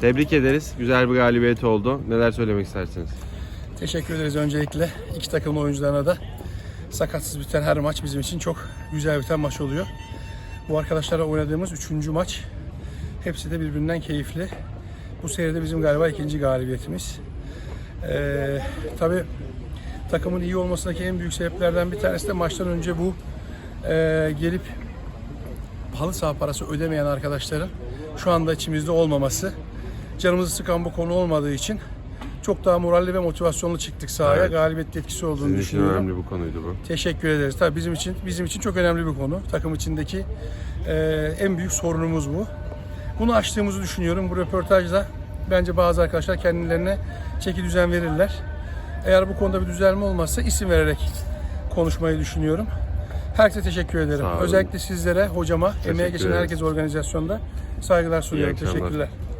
Tebrik ederiz. Güzel bir galibiyet oldu. Neler söylemek istersiniz? Teşekkür ederiz öncelikle iki takım oyuncularına da. Sakatsız biten her maç bizim için çok güzel biten maç oluyor. Bu arkadaşlarla oynadığımız üçüncü maç. Hepsi de birbirinden keyifli. Bu seride bizim galiba ikinci galibiyetimiz. Ee, tabii takımın iyi olmasındaki en büyük sebeplerden bir tanesi de maçtan önce bu e, gelip halı saha parası ödemeyen arkadaşların şu anda içimizde olmaması. Canımızı sıkan bu konu olmadığı için çok daha moralli ve motivasyonlu çıktık sahaya. Evet. Galibiyet etkisi olduğunu Sizin için düşünüyorum. önemli bu konuydu bu. Teşekkür ederiz. Tabii bizim için bizim için çok önemli bir konu. Takım içindeki e, en büyük sorunumuz bu. Bunu açtığımızı düşünüyorum. Bu röportajda bence bazı arkadaşlar kendilerine çeki düzen verirler. Eğer bu konuda bir düzelme olmazsa isim vererek konuşmayı düşünüyorum. Herkese teşekkür ederim. Özellikle sizlere, hocama, emeğe geçen herkes organizasyonda saygılar sunuyorum. Teşekkürler.